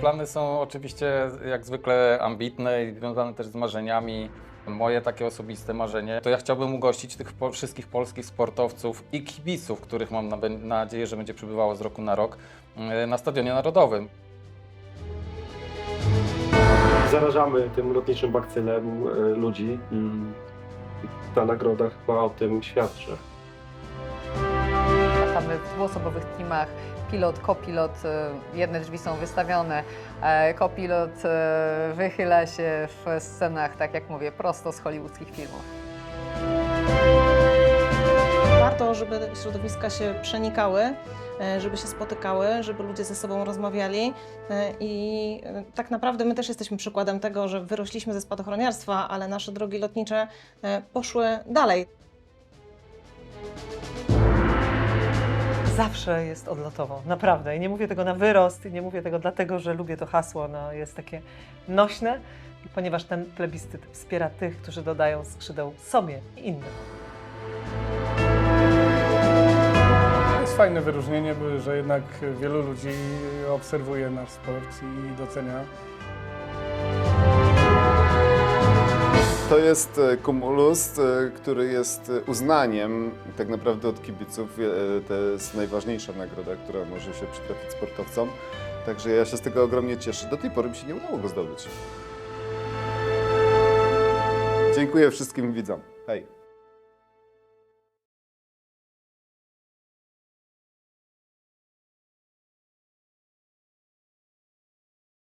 Plany są oczywiście jak zwykle ambitne i związane też z marzeniami. Moje takie osobiste marzenie to ja chciałbym ugościć tych po, wszystkich polskich sportowców i kibiców, których mam na, nadzieję, że będzie przybywało z roku na rok e, na Stadionie Narodowym. Zarażamy tym lotniczym bakcylem e, ludzi i ta nagroda chyba o tym świadczy. Dwuosobowych teamach, pilot, kopilot, e, jedne drzwi są wystawione, e, kopilot e, wychyla się w scenach, tak jak mówię, prosto z hollywoodzkich filmów. Warto, żeby środowiska się przenikały, e, żeby się spotykały, żeby ludzie ze sobą rozmawiali e, i tak naprawdę my też jesteśmy przykładem tego, że wyrośliśmy ze spadochroniarstwa, ale nasze drogi lotnicze poszły dalej. Zawsze jest odlotowo, naprawdę. I nie mówię tego na wyrost, i nie mówię tego dlatego, że lubię to hasło, no, jest takie nośne, ponieważ ten plebiscyt wspiera tych, którzy dodają skrzydeł sobie i innym. Jest fajne wyróżnienie, że jednak wielu ludzi obserwuje nasz sport i docenia. To jest e, Cumulus, e, który jest e, uznaniem tak naprawdę od kibiców. To jest najważniejsza nagroda, która może się przytrafić sportowcom. Także ja się z tego ogromnie cieszę. Do tej pory mi się nie udało go zdobyć. Dziękuję wszystkim widzom. Hej.